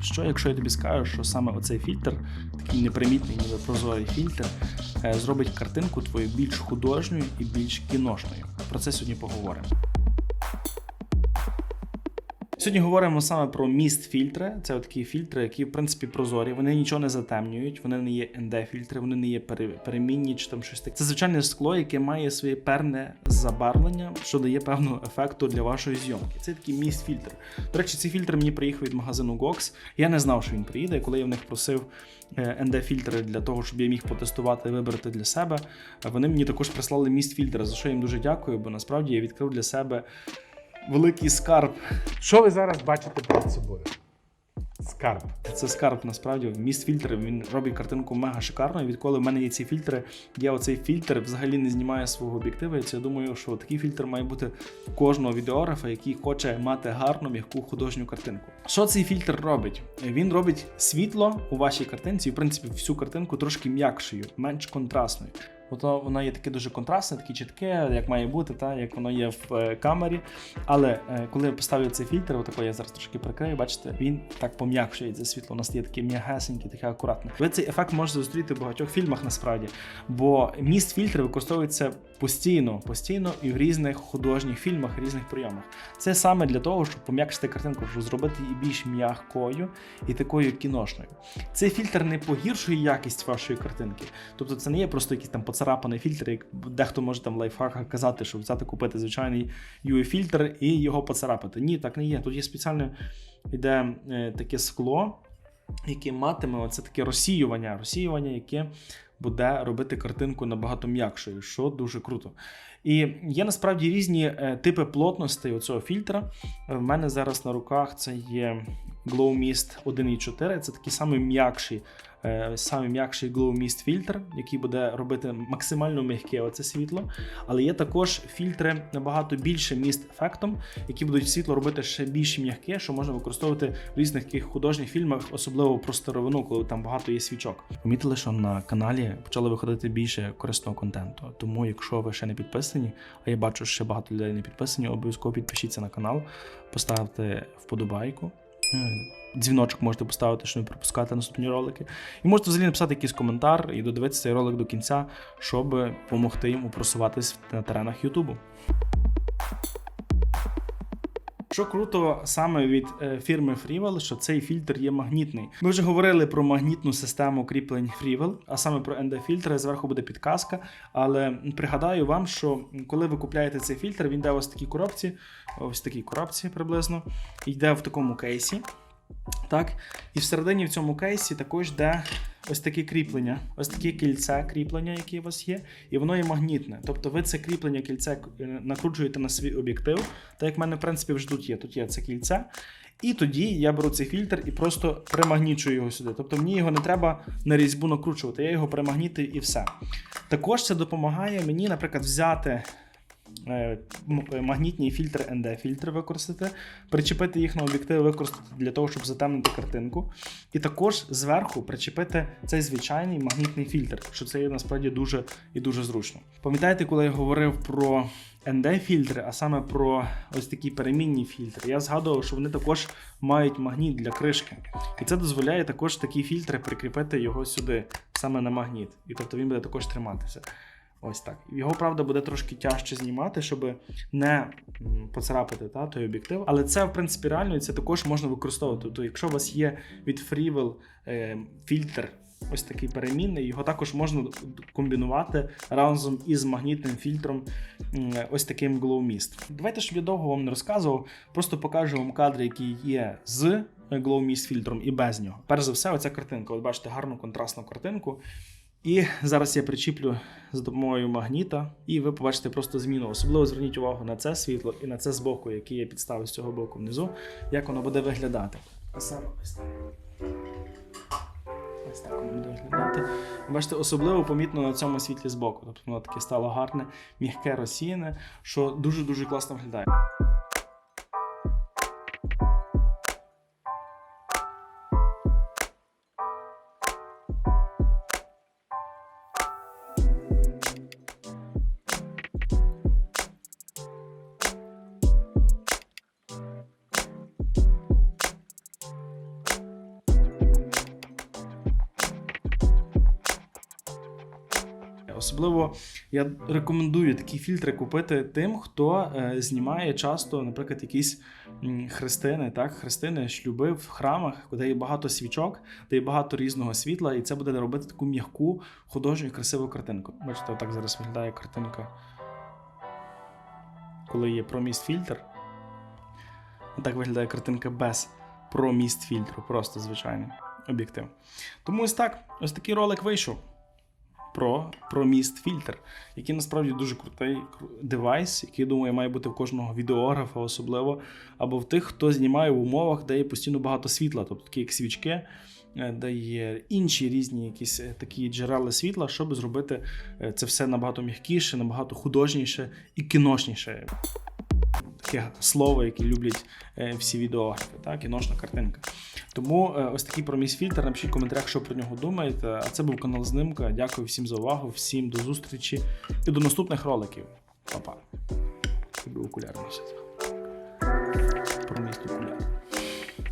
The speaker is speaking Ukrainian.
Що, якщо я тобі скажу, що саме оцей фільтр, такий непримітний, ніби прозорий фільтр, е, зробить картинку твою більш художньою і більш кіношною. Про це сьогодні поговоримо. Сьогодні говоримо саме про міст фільтри. Це от такі фільтри, які в принципі прозорі. Вони нічого не затемнюють, вони не є ND-фільтри, вони не є пере- перемінні чи там щось таке. Це звичайне скло, яке має своє певне забарвлення, що дає певну ефекту для вашої зйомки. Це такий міст фільтр. До речі, цей фільтр мені приїхав від магазину Gox. Я не знав, що він приїде. Коли я в них просив е, ND-фільтри для того, щоб я міг потестувати вибрати для себе, е, вони мені також прислали міст фільтр, за що я їм дуже дякую, бо насправді я відкрив для себе великий скарб Що ви зараз бачите перед собою? Скарб. Це скарб насправді. Міст фільтр він робить картинку мега шикарною. Відколи в мене є ці фільтри, я оцей фільтр взагалі не знімаю свого об'єктива. І це я думаю, що такий фільтр має бути у кожного відеографа, який хоче мати гарну м'яку художню картинку. Що цей фільтр робить? Він робить світло у вашій картинці, і в принципі всю картинку трошки м'якшою, менш контрастною. Ото воно є таке дуже контрастне, таке чітке, як має бути, та як воно є в е, камері. Але е, коли я поставлю цей фільтр, отако я зараз трошки прикрию, бачите, він так пом'якшує це світло. У нас є таке м'ягесеньке, таке акуратне. Ви цей ефект можете зустріти в багатьох фільмах насправді, бо міст фільтр використовується постійно, постійно і в різних художніх фільмах, різних прийомах. Це саме для того, щоб пом'якшити картинку, щоб зробити її більш м'якою і такою кіношною. Цей фільтр не погіршує якість вашої картинки. Тобто це не є просто якийсь там поцарапаний фільтр, як дехто може там в лайфхаках казати, що взяти купити звичайний UV-фільтр і його поцарапати. Ні, так не є. Тут є спеціальне іде е, таке скло, яке матиме оце таке розсіювання, розсіювання, яке буде робити картинку набагато м'якшою, що дуже круто. І є насправді різні е, типи плотностей у цього фільтра. Е, В мене зараз на руках це є Glow Mist 1.4. Це такий самий м'якший, самий м'якший Glow Mist фільтр, який буде робити максимально м'яке оце світло. Але є також фільтри набагато більше міст ефектом, які будуть світло робити ще більш м'яке, що можна використовувати в різних таких художніх фільмах, особливо про старовину, коли там багато є свічок. Помітили, що на каналі почали виходити більше корисного контенту. Тому, якщо ви ще не підписані, а я бачу, що ще багато людей не підписані, обов'язково підпишіться на канал, поставте вподобайку. Е, Дзвіночок можете поставити, щоб не пропускати наступні ролики. І можете взагалі написати якийсь коментар і додивитися цей ролик до кінця, щоб допомогти йому просуватись на теренах Ютубу. Що круто саме від е, фірми Freewell, що цей фільтр є магнітний. Ми вже говорили про магнітну систему кріплень Freewell, а саме про ND-фільтри. Зверху буде підказка. Але пригадаю вам, що коли ви купляєте цей фільтр, він йде ось в такій коробці, ось в такій коробці приблизно, йде в такому кейсі. Так, і всередині в цьому кейсі також йде ось таке кріплення, ось таке кільце кріплення, яке у вас є, і воно є магнітне. Тобто ви це кріплення кільце е, накручуєте на свій об'єктив, так як в мене, в принципі, вже тут є. Тут є це кільце. І тоді я беру цей фільтр і просто примагнічую його сюди. Тобто мені його не треба на різьбу накручувати, я його примагнітив і все. Також це допомагає мені, наприклад, взяти магнітні фільтри ND-фільтри використати, причепити їх на об'єктив, використати для того, щоб затемнити картинку. І також зверху причепити цей звичайний магнітний фільтр, що це є насправді дуже і дуже зручно. Пам'ятаєте, коли я говорив про ND-фільтри, а саме про ось такі перемінні фільтри, я згадував, що вони також мають магніт для кришки. І це дозволяє також такі фільтри прикріпити його сюди, саме на магніт. І тобто він буде також триматися. Ось так. Його, правда, буде трошки тяжче знімати, щоб не поцарапати та, той об'єктив. Але це, в принципі, реально і це також можна використовувати. Тобто, якщо у вас є від Freewell е, фільтр, ось такий перемінний, його також можна комбінувати разом із магнітним фільтром, м, ось таким Glow Mist. Давайте, щоб я довго вам не розказував, просто покажу вам кадри, які є з Glow Mist фільтром і без нього. Перш за все, оця картинка. От бачите гарну контрастну картинку. І зараз я причіплю з допомогою магніта, і ви побачите просто зміну. Особливо зверніть увагу на це світло і на це збоку, яке я підставив з цього боку внизу, як воно буде виглядати. А саме ось так. Ось так воно буде виглядати. Бачите, особливо помітно на цьому світлі збоку. Тобто воно таке стало гарне, м'яке розсіяне, що дуже-дуже класно виглядає. Особливо я рекомендую такі фільтри купити тим, хто е, знімає часто, наприклад, якісь хрестини, так, хрестини, шлюби в храмах, де є багато свічок, де є багато різного світла, і це буде робити таку м'яку, художню красиву картинку. Бачите, отак зараз виглядає картинка, коли є проміст фільтр. Отак виглядає картинка без проміст фільтру, просто звичайний об'єктив. Тому ось так, ось такий ролик вийшов про міст фільтр, який насправді дуже крутий кру- девайс, який, думаю, має бути в кожного відеографа, особливо, або в тих, хто знімає в умовах, де є постійно багато світла, тобто такі як свічки, е, де є інші різні якісь е, такі джерела світла, щоб зробити е, це все набагато м'якіше, набагато художніше і кіношніше. Таке слово, яке люблять е, всі відеографи, так, кіношна картинка. Тому е, ось такий проміс фільтр. Напишіть в коментарях, що про нього думаєте. А це був канал Знимка. Дякую всім за увагу, всім до зустрічі і до наступних роликів. Па-па. Тобі окуляри носять.